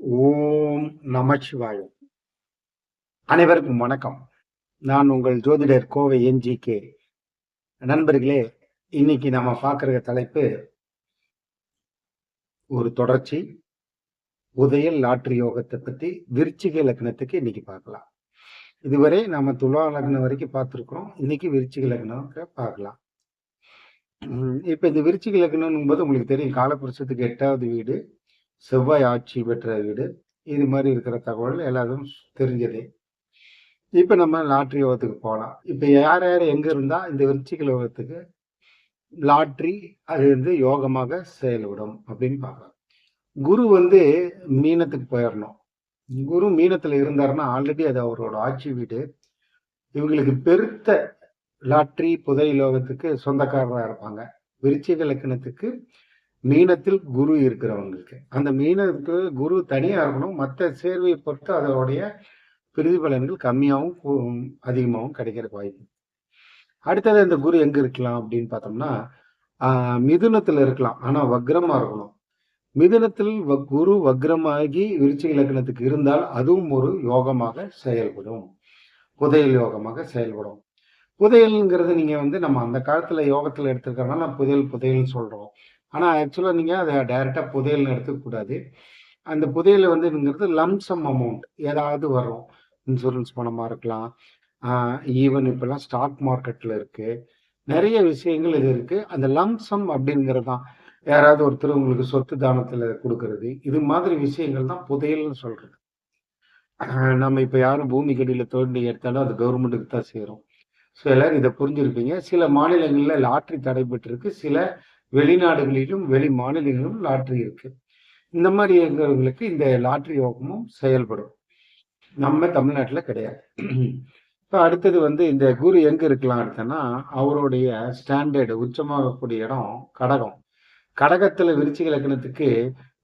ஓம் நமச்சிவாயம். அனைவருக்கும் வணக்கம். நான் உங்கள் ஜோதிடர் கோவை என்ஜி கே நண்பர்களே இன்னைக்கு நாம பார்க்குற தலைப்பு ஒரு தொடர்ச்சி உதயல் லாட்ரி யோகத்தை பத்தி விருச்சிக லக்னத்துக்கு இன்னைக்கு பார்க்கலாம். இதுவரை நாம துலா லக்னம் வரைக்கும் பார்த்துருக்கோம் இன்னைக்கு விருச்சிக லக்னத்தை பார்க்கலாம். இப்போ இப்ப இந்த விருச்சிக லக்னம் போது உங்களுக்கு தெரியும் காலப்புருஷத்துக்கு எட்டாவது வீடு. செவ்வாய் ஆட்சி பெற்ற வீடு. இது மாதிரி இருக்கிற தகவல் எல்லாரும் தெரிஞ்சது. இப்போ நம்ம லாட்ரி யோகத்துக்கு போகலாம் இப்போ யார் யார் எங்கே இருந்தால் இந்த விருச்சிக யோகத்துக்கு லாட்ரி அது வந்து யோகமாக செயல்படும் அப்படின்னு பார்க்கலாம். குரு வந்து மீனத்துக்கு போயிடணும் குரு மீனத்தில் இருந்தாருன்னா ஆல்ரெடி அது அவரோட ஆட்சி வீடு. இவங்களுக்கு பெருத்த லாட்ரி புதை லோகத்துக்கு சொந்தக்காரராக இருப்பாங்க. விருச்சிக லக்கணத்துக்கு மீனத்தில் குரு இருக்கிறவங்களுக்கு. அந்த மீனத்துக்கு குரு தனியாக இருக்கணும். மற்ற சேர்வையை பொறுத்து அதோடைய பிரதிபலன்கள் கம்மியாகவும் அதிகமாகவும் கிடைக்கிறதுக்கு வாய்ப்பு. அடுத்தது இந்த குரு எங்க இருக்கலாம் அப்படின்னு பார்த்தோம்னா ஆஹ், மிதுனத்துல இருக்கலாம். ஆனா வக்ரமா இருக்கணும். மிதுனத்தில் வ- குரு வக்ரமாகி விருச்சிக லக்னத்துக்கு இருந்தால் அதுவும் ஒரு யோகமாக செயல்படும். புதையல் யோகமாக செயல்படும். புதையல்ங்கிறது நீங்க வந்து நம்ம அந்த காலத்துல யோகத்துல எடுத்துக்கிறனால புதையல் புதையல்னு சொல்றோம். ஆனால் ஆக்சுவலாக நீங்கள் அதை டைரெக்டாக புதையல்னு எடுத்துக்கூடாது அந்த புதையல் வந்துங்கிறது லம்சம் அமௌண்ட் ஏதாவது வரும். இன்சூரன்ஸ் பணமா இருக்கலாம். ஈவன் இப்போல்லாம் ஸ்டாக் மார்க்கெட்ல இருக்கு. நிறைய விஷயங்கள் இது இருக்கு. அந்த லம்சம் அப்படிங்கிறது தான். யாராவது ஒருத்தர் உங்களுக்கு சொத்து தானத்தில் கொடுக்கறது. இது மாதிரி விஷயங்கள் தான் புதையல்னு சொல்றது. ஆஹ் நம்ம இப்போ யாரும் பூமி கடியில் தோண்டி எடுத்தாலும் அது கவர்மெண்ட்டுக்கு தான் சேரும். ஸோ எல்லாரும் இதை புரிஞ்சிருப்பீங்க. சில மாநிலங்களில் லாட்ரி தடைபெற்றிருக்கு சில வெளிநாடுகளிலும் வெளி மாநிலங்களிலும் லாட்ரி இருக்கு. இந்த மாதிரி இருக்கிறவங்களுக்கு இந்த லாட்ரி யோகமும் செயல்படும். நம்ம தமிழ்நாட்டில் கிடையாது. இப்போ அடுத்தது வந்து இந்த குரு எங்கே இருக்கலாம் அடுத்தனா அவருடைய ஸ்டாண்டர்டு உச்சமாகக்கூடிய இடம் கடகம். கடகத்தில் விருச்சிக லக்னத்துக்கு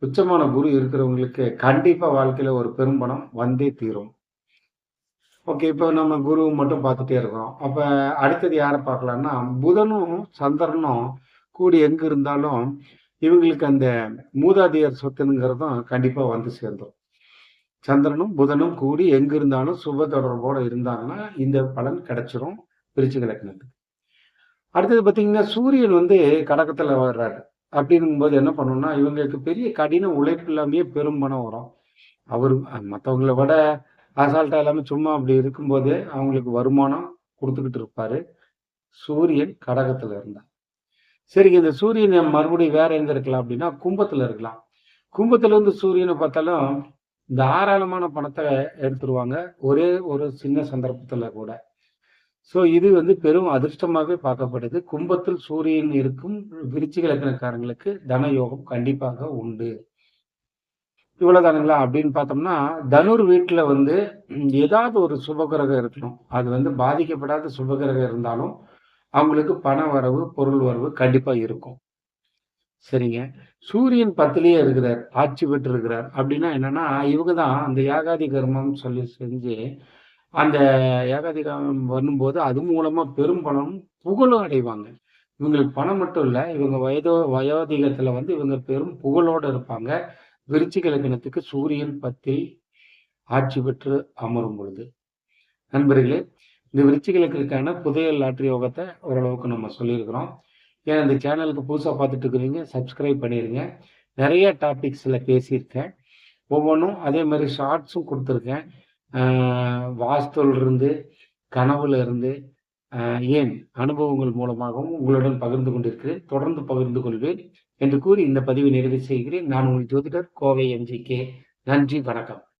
உச்சமான குரு இருக்கிறவங்களுக்கு கண்டிப்பாக வாழ்க்கையில் ஒரு பெரும்பணம் வந்தே தீரும். ஓகே இப்போ நம்ம குரு மட்டும் பார்த்துட்டே இருக்கிறோம் அப்போ அடுத்தது யாரை பார்க்கலான்னா புதனும் சந்திரனும் கூடி எங்க இருந்தாலும் இவங்களுக்கு அந்த மூதாதையர் சொத்துங்கிறதும் கண்டிப்பா வந்து சேர்ந்துடும் சந்திரனும் புதனும் கூடி எங்க இருந்தாலும் சுப தொடர்போட இருந்தாங்கன்னா இந்த பலன் கிடைச்சிரும் விருச்சிக லக்னத்துக்கு அடுத்தது பார்த்தீங்கன்னா சூரியன் வந்து கடகத்துல வர்றாரு. அப்படிங்கும்போது என்ன பண்ணணும்னா இவங்களுக்கு பெரிய கடின உழைப்பு இல்லாமையே பெரும் பணம் வரும். அவர் மற்றவங்கள விட அசால்ட்டா எல்லாமே சும்மா அப்படி இருக்கும்போது அவங்களுக்கு வருமானம் கொடுத்துக்கிட்டு இருப்பாரு. சூரியன் கடகத்துல இருந்தார். சரிங்க இந்த சூரியன் மறுபடியும் வேற எங்க இருக்கலாம் அப்படின்னா கும்பத்துல இருக்கலாம். கும்பத்துல இருந்து சூரியனை பார்த்தாலும் தாராளமான பணத்தை எடுத்துருவாங்க ஒரே ஒரு சின்ன சந்தர்ப்பத்துல கூட. ஸோ இது வந்து பெரும் அதிர்ஷ்டமாகவே பார்க்கப்படுது. கும்பத்தில் சூரியன் இருக்கும் விருச்சிக லக்னக்காரங்களுக்கு தன யோகம் கண்டிப்பாக உண்டு. இவ்வளோதானுங்களா அப்படின்னு பார்த்தோம்னா தனுர் வீட்டில் வந்து ஏதாவது ஒரு சுபகிரகம் இருக்கணும். அது வந்து பாதிக்கப்படாத சுபகிரகம் இருந்தாலும் அவங்களுக்கு பண வரவு பொருள் வரவு கண்டிப்பா இருக்கும். சரிங்க. சூரியன் பத்திலேயே இருக்கிறார் ஆட்சி பெற்று இருக்கிறார் அப்படின்னா என்னன்னா இவங்க தான் அந்த யாகாதி கர்மம் சொல்லி செஞ்சு அந்த ஏகாதி கர்மம் வரும்போது அது மூலமா பெரும் பணம் புகழும் அடைவாங்க. இவங்களுக்கு பணம் மட்டும் இல்ல இவங்க வயதோ வயோதிகத்துல வந்து இவங்க பெரும் புகழோடு இருப்பாங்க. விருச்சிக லக்னத்துக்கு சூரியன் பத்தில் ஆட்சி பெற்று அமரும் பொழுது. நண்பர்களே இந்த விருச்சிகளுக்கான புதையல் லாட்ரி யோகத்தை ஓரளவுக்கு நம்ம சொல்லியிருக்கிறோம். ஏன் இந்த சேனலுக்கு புதுசாக பார்த்துட்டு இருக்கிறீங்க சப்ஸ்கிரைப் பண்ணிடுங்க நிறைய டாபிக்ஸில் பேசியிருக்கேன். ஒவ்வொன்றும் அதே மாதிரி ஷார்ட்ஸும் கொடுத்துருக்கேன். ஆஹ் இருந்து கனவுல இருந்து ஏன் அனுபவங்கள் மூலமாகவும் உங்களுடன் பகிர்ந்து கொண்டிருக்கிறேன் தொடர்ந்து பகிர்ந்து கொள்வேன் என்று கூறி இந்த பதிவை நிறைவு செய்கிறேன். நான் உங்கள் ஜோதிடர் கோவை எம்ஜி கே. நன்றி வணக்கம்.